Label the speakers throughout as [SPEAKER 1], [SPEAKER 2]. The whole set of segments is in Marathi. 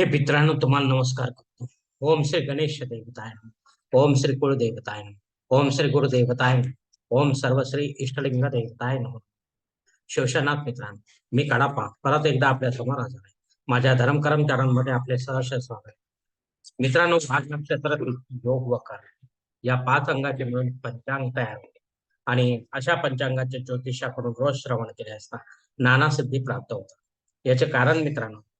[SPEAKER 1] हे मित्रांनो तुम्हाला नमस्कार करतो. ओम श्री गणेश देवताय ओम श्री कुळदेवताय ओम श्री गुरुदेवताय ओम सर्वश्री इष्टलिंग देवताय नम. शिवशनाथ मित्रांनो मी कडापा परत एकदा आपल्यासमोर हजर आहे. माझ्या धर्म कर्मचाऱ्यांमध्ये आपले सहर्ष स्वागत मित्रांनो भाग नक्षत्र योग व कर या पाच अंगाचे मिळून पंचांग तयार होते. आणि अशा पंचांगाचे ज्योतिषाकडून रोज श्रवण केले असता नाना सिद्धी प्राप्त होतात. याचे कारण मित्रांनो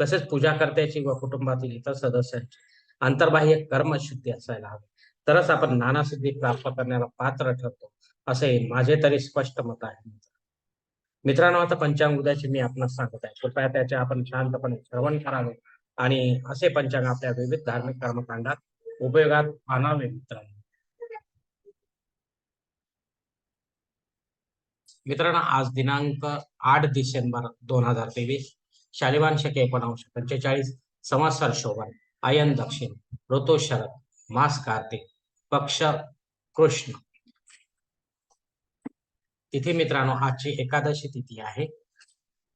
[SPEAKER 1] तसेच पूजाकर्त्याची व कुटुंबातील इतर सदस्यांची अंतर्बाह्य कर्मशुद्धी असायला हवी. तरच आपण नाना सिद्धी प्राप्त करण्याला पात्र ठरतो असे माझे तरी स्पष्ट मत आहे. मित्रांनो आता पंचांग उद्याची मी आपणास सांगत आहे. कृपया त्याचे आपण शांतपणे श्रवण करावे आणि असे पंचांग आपल्या विविध धार्मिक कर्मकांडात उपयोगात आणावे मित्रांनो. मित्रांनो आज दिनांक आठ डिसेंबर दोन हजार तेवीस शालिवान शके एकोणावीस पंचेचाळीस संवत्सर शोभन आयन दक्षिण ऋतू शरद मास कार्तिक पक्ष कृष्ण. तिथे मित्रांनो आजची एकादशी तिथी आहे.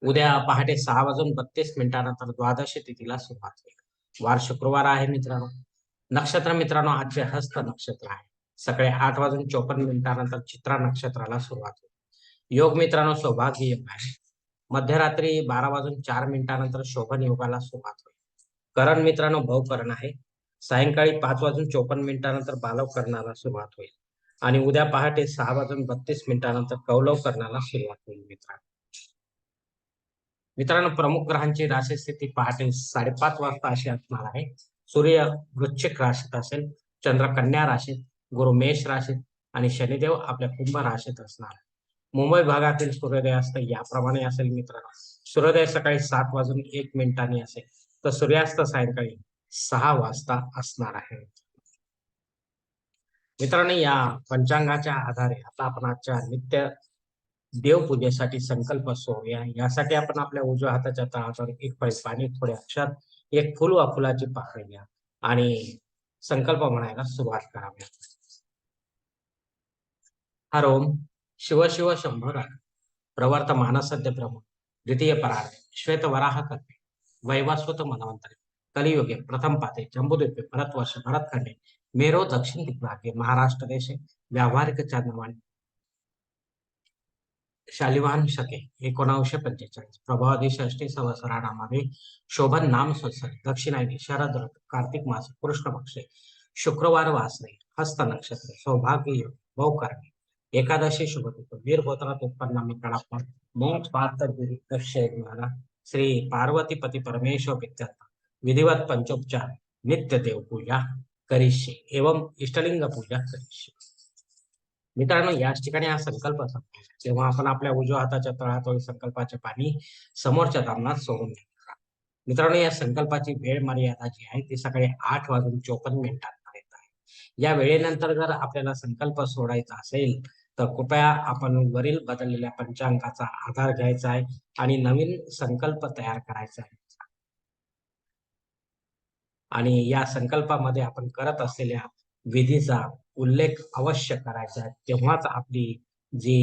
[SPEAKER 1] उद्या पहाटे सहा वाजून बत्तीस मिनिटानंतर द्वादशी तिथीला सुरुवात होईल. वार शुक्रवार आहे मित्रांनो. नक्षत्र मित्रांनो आजचे हस्त नक्षत्र आहे. सकाळी आठ वाजून चोपन्न मिनिटानंतर चित्रा नक्षत्राला सुरुवात होईल. योग मित्रांनो सौभाग्य आहे मध्यरात्री बारा वाजून चार मिनिटानंतर शोभन योगाला सुरुवात होईल. करण मित्रांनो भवकरण आहे. सायंकाळी पाच वाजून चोपन्न मिनिटानंतर बालव करणाला सुरुवात होईल. आणि उद्या पहाटे सहा वाजून बत्तीस मिनिटानंतर कौलव करण्याला सुरुवात होईल मित्रांनो. मित्रांनो प्रमुख ग्रहांची राशी स्थिती पहाटे साडेपाच वाजता अशी असणार आहे. सूर्य वृश्चिक राशीत असेल चंद्र कन्या राशीत गुरु मेष राशीत आणि शनिदेव आपल्या कुंभ राशीत असणार आहे. मुंबई भागातील सूर्योदय असत याप्रमाणे असेल मित्रांनो. सूर्योदय सकाळी सात वाजून एक मिनिटांनी असेल तर सूर्यास्त सायंकाळी सहा वाजता असणार आहे. मित्रांनो या पंचांगाच्या आधारे आता आपण आजच्या नित्य देवपूजेसाठी संकल्प सोडूया. यासाठी आपण आपल्या उजव्या हाताच्या तळावर एक फळी पाणी थोडे अक्षर एक फुल वा फुलाची पाकळी घ्या आणि संकल्प म्हणायला सुरुवात करावी. हर ओम. शिव शिव शंभर प्रवर्त मानसद्य ब्रह्म द्वितीय परार श्वेत वराह कल्पे वैवास्वत मनवंतरे कलियुगे प्रथम पाते जम्बुद्वीपे भरतवर्ष भरतखंडे मेरो दक्षिण दिग्भागे महाराष्ट्र देशे व्यावहारिक चांद्रवाणी शालिवान शके एकोणावीसशे पंचेचाळीस प्रभावादी षष्टी संवत्सराणामध्ये शोभन नाम संवत्सर दक्षिणायनी शरद ऋतू कार्तिक मास कृष्ण पक्षे शुक्रवार वासरे हस्त नक्षत्र सौभाग्य योग बहुकर्णी एकादशी शुभ ऋतू वीर गोत्रात उत्पन्न मित्राला मोठ पात्र द्वारा श्री पार्वतीपती परमेश्वर विद्यार्थ विधिवत पंचोपचार नित्य देव पूजा करिष्ये एवं इष्टलिंग पूजा करिष्ये. मित्रांनो याच ठिकाणी हा संकल्प तेव्हा आपण आपल्या उजव्या हाताच्या तळात संकल्पाचे पाणी समोरच्या दामनात सोडून द्या मित्रांनो या संकल्पाची वेळ मर्यादा जी आहे ती सकाळी आठ वाजून चोपन्न मिनिटांपर्यंत आहे. या वेळेनंतर जर आपल्याला संकल्प सोडायचा असेल तर कृपया आपण वरील बदललेल्या पंचांगाचा आधार घ्यायचा आहे आणि नवीन संकल्प तयार करायचा आहे. आणि या संकल्पामध्ये आपण करत असलेल्या विधीचा उल्लेख अवश्य करायचा आहे. तेव्हाच आपली जी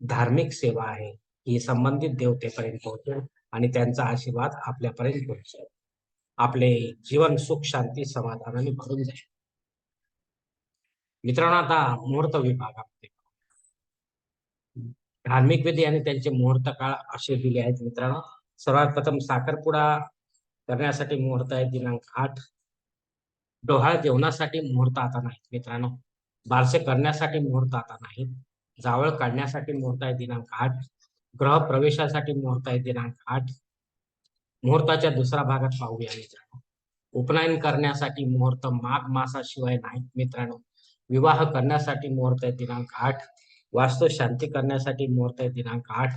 [SPEAKER 1] धार्मिक सेवा आहे ही संबंधित देवतेपर्यंत पोहोचेल आणि त्यांचा आशीर्वाद आपल्यापर्यंत पोहोचेल. आपले जीवन सुख शांती समाधानाने भरून जाईल. मित्रांनो आता मुहूर्त विभागामध्ये धार्मिक विधी आणि त्यांचे मुहूर्त काळ असे दिले आहेत मित्रांनो. सर्वात प्रथम साखरपुडा करण्यासाठी मुहूर्त आहे दिनांक आठ. डोहाळ जेवणासाठी मुहूर्त आता नाहीत मित्रांनो. बारसे करण्यासाठी मुहूर्त आता नाहीत. जावळ काढण्यासाठी मुहूर्त आहे दिनांक आठ. ग्रह प्रवेशासाठी मुहूर्त आहे दिनांक आठ. मुहूर्ताच्या दुसऱ्या भागात पाहूया मित्रांनो. उपनयन करण्यासाठी मुहूर्त माघ मासाशिवाय नाहीत मित्रांनो. विवाह करण्यासाठी मुहूर्त आहे दिनांक आठ. वास्तू शांती करण्यासाठी मुहूर्त आहे. दिनांक आठ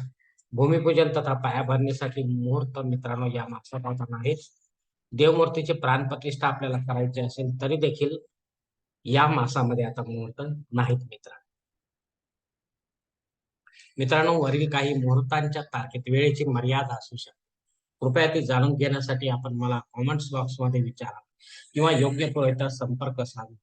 [SPEAKER 1] भूमिपूजन तथा पायाभरणीसाठी मुहूर्त मित्रांनो या मागचा नाहीत देवमूर्तीची प्राणप्रतिष्ठा आपल्याला करायची असेल तरी देखील या मासामध्ये आता मुहूर्त नाहीत मित्रांनो मित्रांनो वरील काही मुहूर्तांच्या तारखेत वेळेची मर्यादा असू शकते. कृपया ती जाणून घेण्यासाठी आपण मला कॉमेंट्स बॉक्समध्ये विचारा किंवा योग्य पुरवठा संपर्क साधा.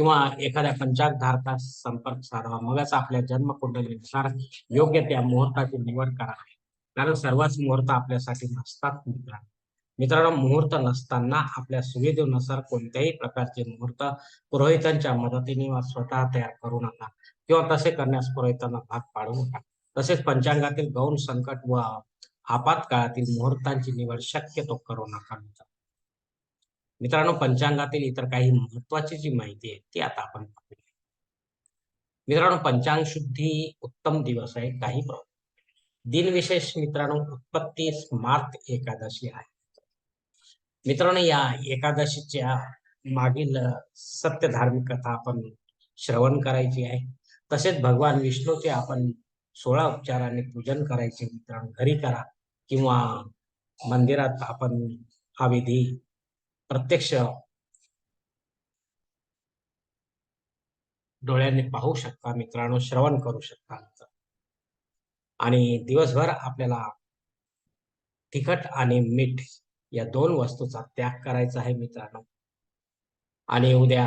[SPEAKER 1] किंवा एखाद्या पंचांग धारका संपर्क साधावा. मगच आपल्या जन्मकुंडलीनुसार योग्य त्या मुहूर्ताची निवड करावी कारण सर्वच मुहूर्त आपल्यासाठी नसतात मित्रांनो मित्रांनो मुहूर्त नसताना आपल्या सुविधेनुसार कोणत्याही प्रकारचे मुहूर्त पुरोहितांच्या मदतीने वा स्वतः तयार करू नका. किंवा तसे करण्यास पुरोहितांना भाग पाडू नका. तसेच पंचांगातील गौण संकट व आपत्काळातील मुहूर्तांची निवड शक्यतो करू नका मित्रांनो पंचांगातील इतर काही महत्वाची जी माहिती आहे ती आता आपण पाहूया. मित्रांनो पंचांग शुद्धी उत्तम दिवस आहे काही दिनविशेष मित्रांनो उत्पत्ती स्मार्त एकादशी आहे. मित्रांनो या एकादशीच्या मागील सत्य धार्मिक कथा आपण श्रवण करायची आहे. तसेच भगवान विष्णूचे आपण सोळा उपचाराने पूजन करायचे मित्रांनो घरी करा किंवा मंदिरात आपण हा विधी प्रत्यक्ष डोळ्यांनी पाहू शकता मित्रांनो श्रवण करू शकता. आणि दिवसभर आपल्याला तिखट आणि मीठ या दोन वस्तूचा त्याग करायचा आहे मित्रांनो. आणि उद्या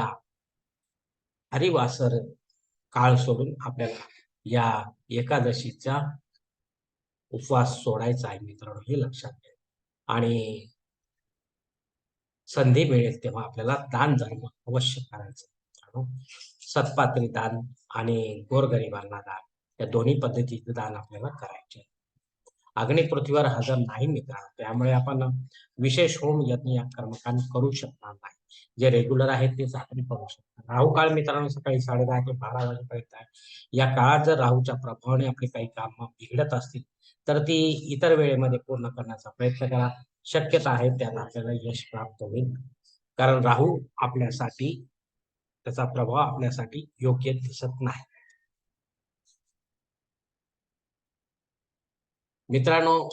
[SPEAKER 1] हरिवासर काळ सोडून आपल्याला या एकादशीचा उपवास सोडायचा आहे मित्रांनो हे लक्षात घ्या. आणि संधी मिळेल तेव्हा आपल्याला दान धर्म अवश्य करायचं हो? सत्पात्री दान आणि गोरगरिबांना दान या दोन्ही पद्धतीचे दान आपल्याला करायचे अग्नी पृथ्वीवर हजर नाही मित्र त्यामुळे आपण विशेष होम यज्ञ या कर्मकांड करू शकणार नाही. जे रेग्युलर आहेत ते आपण करू शकतात. राहू काळ मित्रांनो सकाळी साडे दहा ते बारा वाजेपर्यंत आहे. या काळात जर राहूच्या प्रभावाने आपली काही काम बिघडत असतील तर ती इतर वेळेमध्ये पूर्ण करण्याचा प्रयत्न करा. शक्यता आहे त्यात आपल्याला यश प्राप्त होईल. कारण राहू आपल्यासाठी त्याचा प्रभाव आपल्यासाठी योग्य दिसत नाही. मित्रांनो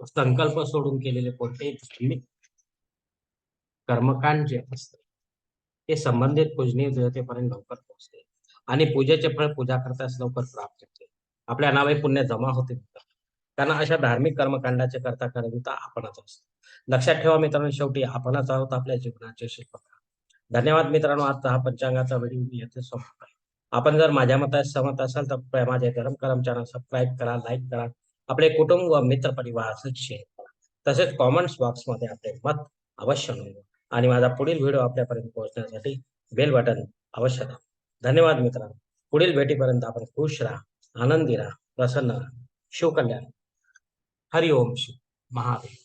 [SPEAKER 1] संकल्प सोडून केलेले कोणतेही धार्मिक कर्मकांड जे असते ते संबंधित पूजनीय देवतेपर्यंत लवकर पोहोचते. आणि पूजेचे फळ पूजा करताच लवकर प्राप्त होते. आपल्या नावे पुण्य जमा होते. कारण अशा धार्मिक कर्मकांडाचे करता करता आपणच असतो. लक्षात ठेवा मित्रांनो शेवटी आपणच आहोत आपल्या जीवनाचे शिल्पकार. धन्यवाद मित्रांनो आता हा पंचांगाचा व्हिडिओ येथे संपत आहे. आपण जर माझ्या मतात सहमत असाल तर माझे धर्म करम चॅनल सबस्क्राईब करा लाईक करा आपले कुटुंब व मित्र परिवार शेअर करा. तसेच कॉमेंट्स बॉक्समध्ये आपले मत अवश्य नोंदवा आणि माझा पुढील व्हिडिओ आपल्यापर्यंत पोहोचण्यासाठी बेल बटन अवश्य दाबा. धन्यवाद मित्रांनो. पुढील भेटीपर्यंत आपण खुश राहा आनंदी राहा प्रसन्न राहा. शिवकल्याण हरिओम श्री महादेव.